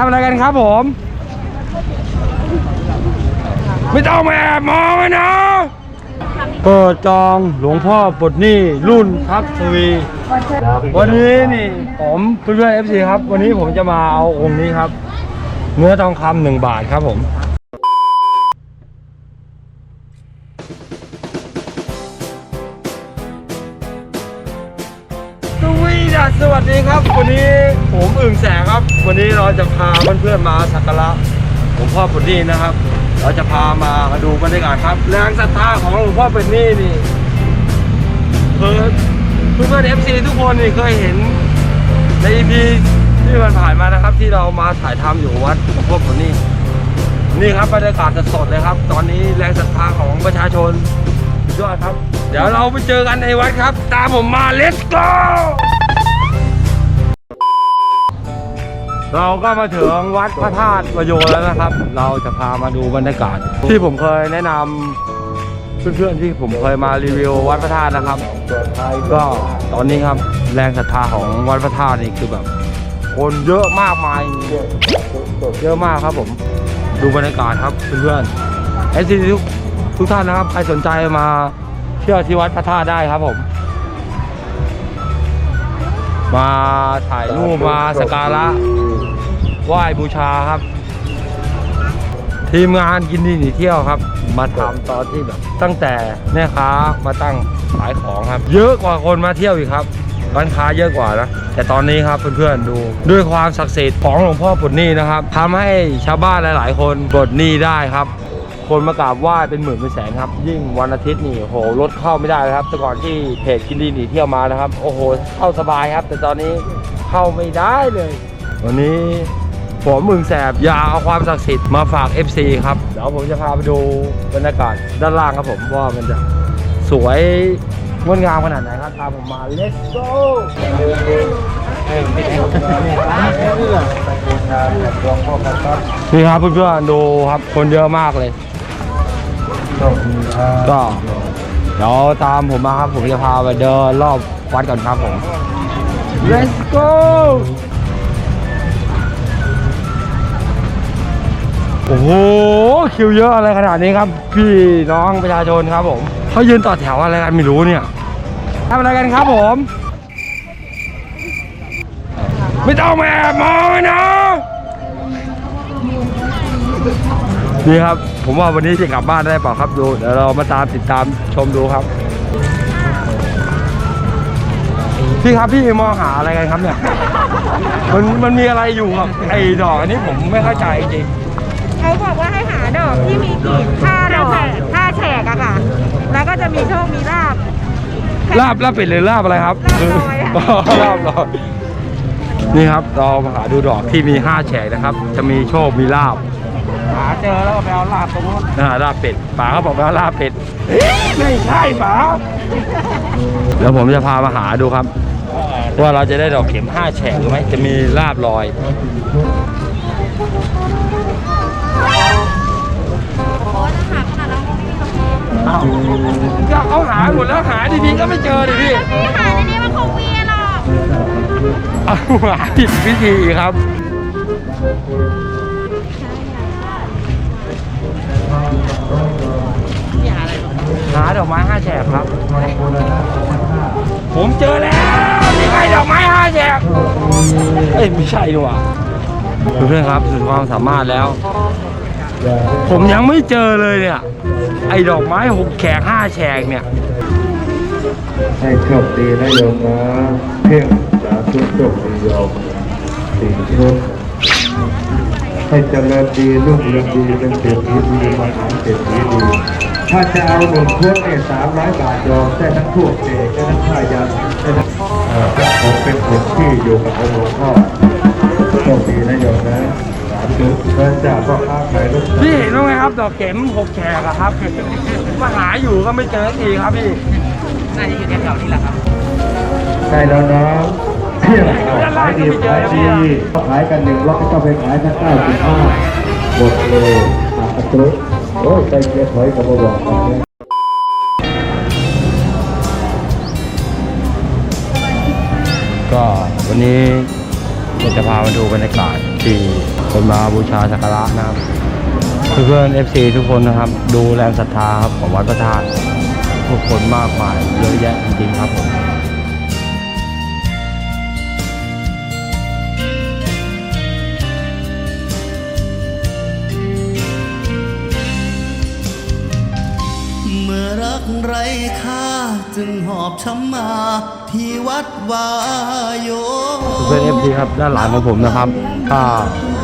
ทำอะไรกันครับผม ไม่ต้องมาแอบมองเลยนะ เปิดจองหลวงพ่อปลดหนี้รุ่นทับทวี วันนี้นี่ผมเพื่อนเอฟซีครับ วันนี้ผมจะมาเอาองค์นี้ครับ เนื้อทองคำหนึ่งบาทครับผม สวัสดีครับ วันนี้ผมอึ่งแสงครับ วันนี้เราจะพาเพื่อนๆมาสักการะหลวงพ่อปุณนี่นะครับ เราจะพามาดูบรรยากาศครับแรงศรัทธาของหลวงพ่อปุณนี่นี่เพื่อนเพื่อนเอฟซีทุกคนนี่เคยเห็นใน EP ที่มันผ่านมานะครับ ที่เรามาถ่ายทำอยู่วัดหลวงพ่อปุณนี่นี่ครับบรรยากาศสดๆเลยครับ ตอนนี้แรงศรัทธาของประชาชนยอดครับ เดี๋ยวเราไปเจอกันในวัดครับ ตามผมมา let's go เราก็มาถึงวัดพระธาตุประโยชน์แล้วนะครับ เราจะพามาดูบรรยากาศ ที่ผมเคยแนะนำเพื่อนๆที่ผมเคยมารีวิววัดพระธาตุนะครับ ก็ตอนนี้ครับแรงศรัทธาของวัดพระธาตุนี่คือแบบ คนเยอะมากมายเยอะมากครับผมดูบรรยากาศครับเพื่อนๆไอซีทุกท่านนะครับใครสนใจมาเที่ยวที่วัดพระธาตุได้ครับผม มาถ่ายรูปมาสักการะไหว้บูชาครับ ทีมงานกินดีหนีเที่ยวครับ มาทำตอนที่แบบ ตั้งแต่แม่ค้ามาตั้งขายของครับ เยอะกว่าคนมาเที่ยวอีกครับร้านค้าเยอะกว่านะแต่ตอนนี้ครับเพื่อนๆดู ด้วยความศักดิ์สิทธิ์ของหลวงพ่อปลดหนี้นะครับทำให้ชาวบ้านหลาย ๆ คนปลดหนี้ได้ครับ คนมากราบไหว้เป็นหมื่นเป็นแสนครับ ยิ่งวันอาทิตย์นี่โหรถเข้าไม่ได้เลยครับ แต่ก่อนที่เพจกินดีหนีเที่ยวมานะครับ โอ้โหเข้าสบายครับ แต่ตอนนี้เข้าไม่ได้เลย วันนี้ผมมึงแสบอยาเอาความศักดิ์สิทธิ์มาฝาก FC ครับเดี๋ยวผมจะพาไปดูบรรยากาศด้านล่างครับผมว่ามันจะสวยงดงามขนาดไหนครับตามผมมา let's go นี่ครับเพื่อนๆดูครับคนเยอะมากเลย ก็เดี๋ยวตามผมมาครับ ผมจะพาไปเดินรอบวัดก่อนครับผม let's go โอ้โห คิวเยอะอะไรขนาดนี้ครับ พี่น้องประชาชนครับผมเขายืนต่อแถวอะไรกันไม่รู้เนี่ยทำอะไรกันครับผม ไม่ต้องมาแอบมองเลยนะ นี่ครับ ผมว่าวันนี้จะกลับบ้านได้เปล่าครับดูเดี๋ยวเรามาตามติดตามชมดูครับ พี่ครับพี่มองหาอะไรกันครับเนี่ยมันมันมีอะไรอยู่ครับไอ้ดอกอันนี้ผมไม่เข้าใจจริงเขาบอกว่าให้หาดอกที่มีกลีบผ้าดอกผ้าแฉกอะค่ะ แล้วก็จะมีโชคมีลาบลาบลาบเป็ดหรือลาบอะไรครับลาบลอยลาบลอยนี่ครับเรามาหาดูดอกที่มีห้าแฉกนะครับ จะมีโชคมีลาบ หาเจอแล้วก็ไปเอาลาบตรงนู้นอ่าลาบเป็ดป๋าเขาบอกว่าลาบเป็ดเอ๊ะไม่ใช่ป๋าเดี๋ยวผมจะพามาหาดูครับ ว่าเราจะได้ดอกเข็มห้าแฉกหรือไม่จะมีลาบลอยอ้าวก็เขาหาหมดแล้วหาดีๆก็ไม่เจอดิพี่พี่หาในนี้มันคงมีหรอกเอาหาผิดวิธีครับาดอกไม้ห้าแฉกครับ ผมเจอแล้วนี่ไงดอกไม้ห้าแฉกเอ้ยไม่ใช่ดีกว่าเพื่อนครับสุดความสามารถแล้ว ผมยังไม่เจอเลยเนี่ย ไอ้ดอกไม้หกแฉกห้าแฉกเนี่ยให้โชคดีนะโยมนะเพ่งสาธุโชคดีโยมสี่ชุดให้เจริญดีลูกเรืองดีเป็นเศรษฐีดีมหาเศรษฐีดี ถ้าจะเอาหนึ่งชุดเนี่ยสามร้อยบาทโยมได้ทั้งทั่วเอกได้ทั้งผ้ายันได้ทั้งผมเป็นผมที่อยู่กับองค์หลวงพ่อโชคดีนะโยมนะสาธุพระเจ้าพ่อค้าขายลูกพี่เห็นไหมครับ ดอกเข็มหกแฉกอะครับมาหาอยู่ก็ไม่เจอทีครับพี่น่าจะอยู่แถวๆนี้แหละครับใช่แล้วนะเที่ยงขายดีขายดีขายกันหนึ่งรอบก็ต้องไปขายทั้งเก้าสิบห้าหมดเลยอาตรุ โอ้ใจเกียร์ถอยกับบอกก็วันนี้เราจะพามาดูบรรยากาศ FC คนมาบูชาสักการะนะครับเพื่อนๆ FC ทุกคนนะครับ ดูแรงศรัทธาครับของวัดพระธาตุทุกคนมากมายเยอะแยะจริงๆครับผม ไรค่าจึงหอบช้ำมาที่วัดวายโยเพื่อนเอฟซีครับด้านหลังของผมนะครับถ้า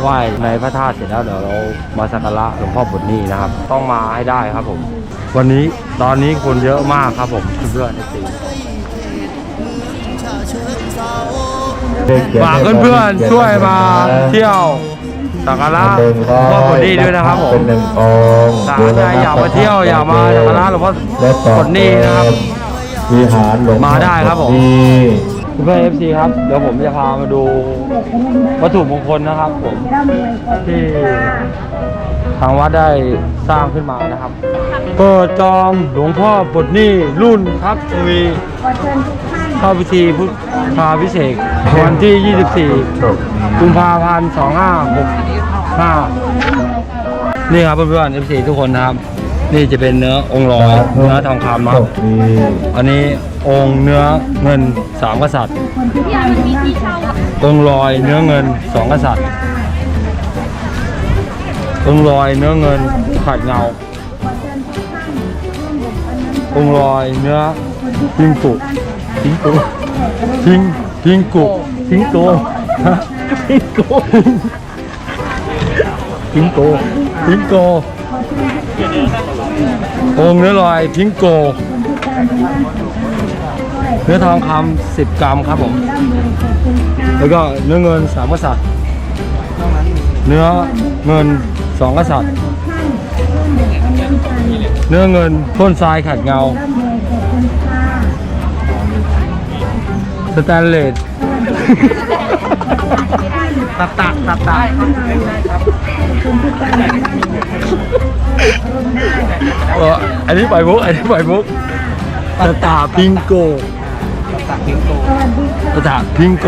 ไหว้ในพระธาตุเสร็จแล้วเดี๋ยวเรามาสักการะหลวงพ่อบุญนี่นะครับ ต้องมาให้ได้ครับผม วันนี้ตอนนี้คนเยอะมากครับผมเพื่อนเอฟซีชาเชิงเศร้าฝากเพื่อนๆช่วยมาเที่ยว สักการะหลวงพ่อบุญนี่ด้วยนะครับผมเป็นหนึ่งองค์สาใจอยากมาเที่ยวอยากมาสักการะหลวงพ่อและต่อบุญนี่นะครับวิหารหลวงพ่อมาได้ครับผมบุญนี่เพื่อนเอฟซีครับ เดี๋ยวผมจะพามาดูวัตถุมงคลนะครับผมที่ทางวัดได้สร้างขึ้นมานะครับเปิดจองหลวงพ่อปลดหนี้รุ่นครับทวี เข้าพิธีพุทธาพิเศษกวันที่ 24 กุมภาพันธ์ 2565 นี่ครับเพื่อนๆ FC ทุกคนนะครับ นี่จะเป็นเนื้อองค์ลอยเนื้อทองคำนะครับโชดีอันนี้องค์เนื้อเงินสามกษัตริย์ องค์ลอยเนื้อเงินสองกษัตริย์ องค์ลอยเนื้อเงินขัดเงา องค์ลอยเนื้อพิงกุ พิงกุพิงพิงกุพิงโตฮะพิงโกพิงโกพิงโกองเนื้อลอยพิงโก เนื้อทองคำสิบกรัมครับผม แล้วก็เนื้อเงินสามกษัตริย์เนื้อเงินสองกษัตริย์เนื้อเงินพ่นทรายขัดเงา สแตนเลสตัดตัดตัดตัดเอออันนี้ปล่อยมุกอันนี้ปล่อยมุกตาตาพิงโกตักพิงโตภาษาพิงโก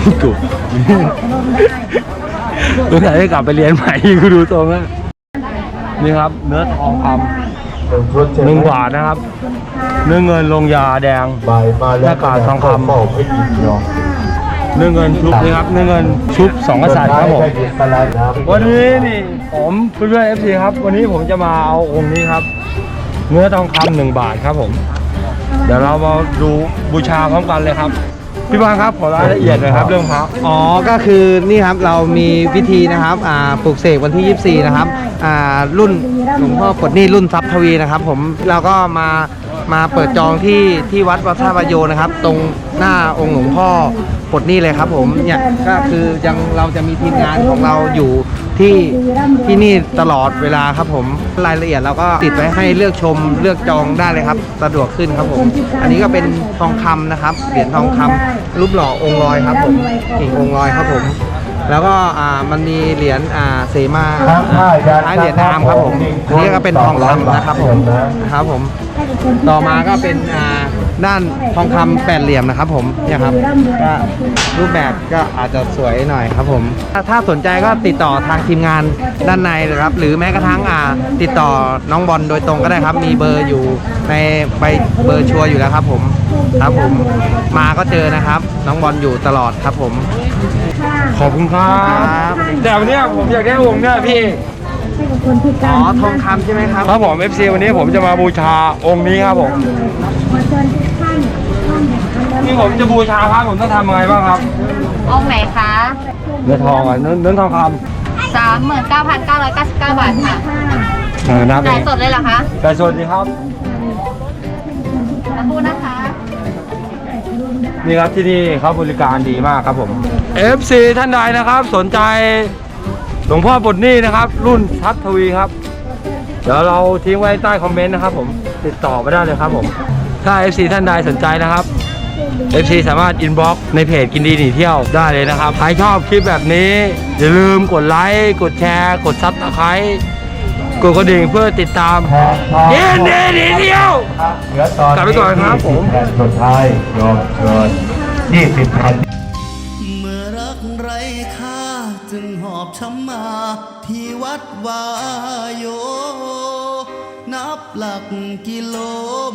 พิงโกตัวไหนจะกลับไปเรียนใหม่กูดูตรงแล้วนี่ครับ เนื้อทองคหนึ่งชุดำหนึ่งบาทนะครับ เนื้อเงินลงยาแดงบ่ายมาหแล้วน้ากากทองคำขอบให้อีกเนาะเนื้อเงินชุบนี่ครับเนื้อเงินชุบสองกษัตริย์ครับผมสุดท้ายก็หยิบไปแล้วนะครับวันนี้นี่ผมเพื่อนๆ FC ครับ วันนี้ผมจะมาเอาองค์นี้ครับ เนื้อทองคำหนึ่งบาทครับผม เดี๋ยวเรามาดูบูชาพร้อมกันเลยครับ พี่บางครับขอรายละเอียดหน่อยครับ เรื่องพระอ๋อ ก็คือนี่ครับเรามีพิธีนะครับอ่าปลูกเสกวันที่ 24 นะครับอ่ารุ่นหลวงพ่อปลดหนี่รุ่นทรัพย์ทวีนะครับ ผมเราก็มา มาเปิดจองที่ที่วัดวัดท่าประโยนะครับ ตรงหน้าองค์หลวงพ่อปลดหนี่เลยครับ ผมเนี่ยก็คือยังเราจะมีทีมงานของเราอยู่ที่ที่นี่ตลอดเวลาครับผมรายละเอียดเราก็ติดไว้ให้เลือกชมเลือกจองได้เลยครับ สะดวกขึ้นครับผม อันนี้ก็เป็นทองคำนะครับเหรียญทองคำรูปหล่อองค์ลอยครับผมกิ่งองค์ลอยครับผมแล้วก็อ่ามันมีเหรียญอ่าเสมาครับผ้ายันท้ายเหรียญอามครับผมอันนี้ก็เป็นทองคำนะครับผมนะครับผม ต่อมาก็เป็นอ่าด้านทองคำแปดเหลี่ยมนะครับผมเนี่ยครับก็รูปแบบก็อาจจะสวยหน่อยครับผม ถ้าถ้าสนใจก็ติดต่อทางทีมงานด้านในเลยครับ หรือแม้กระทั่งอ่าติดต่อน้องบอลโดยตรงก็ได้ครับ มีเบอร์อยู่ในใบเบอร์ชัวร์อยู่แล้วครับผมครับผมมาก็เจอนะครับ น้องบอลอยู่ตลอดครับผม ขอบคุณครับแต่วันเนี้ยผมอยากได้องค์เนี่ยพี่ อ๋อทองคำใช่ไหมครับ ครับผม FC วันนี้ผมจะมาบูชาองค์นี้ครับผมที่ผมจะบูชาพระผมต้องทำยังไงบ้างครับ องค์ไหนคะเนื้อทองอะเนื้อเนื้อทองค39,999 บาทค่ะำเออนับเอจ่ายงสดเลยเหรอคะแต่สวัสดีครับสักครู่นะคะ นี่ครับที่นี่เขาบริการดีมากครับผม FC ท่านใดนะครับ สนใจห ลวงพ่อปลดหนี้นะครับ รุ่นทัศทวีครับ เดี๋ยวเราทิ้งไว้ใต้คอมเมนต์นะครับ ผมติดต่อมาได้เลยครับผม ถ้า FC ท่านใดสนใจนะครับ FC สามารถอินบ็อกในเพจกินดีหนีเที่ยวได้เลยนะครับใครชอบคลิปแบบนี้ อย่าลืมกดไลค์กดแชร์ กดซับสไครต์กดกระดิ่งเพื่อติดตามกินดีหนีเที่ยว เหลือตอนกลับไปก่อนครับผม สุดท้ายยอมเชิญยี่สิบแผ่น ที่วัดวาโย นับหลักกิโล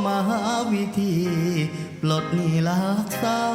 มหาวิธี ปลดหนี้ลักเศร้า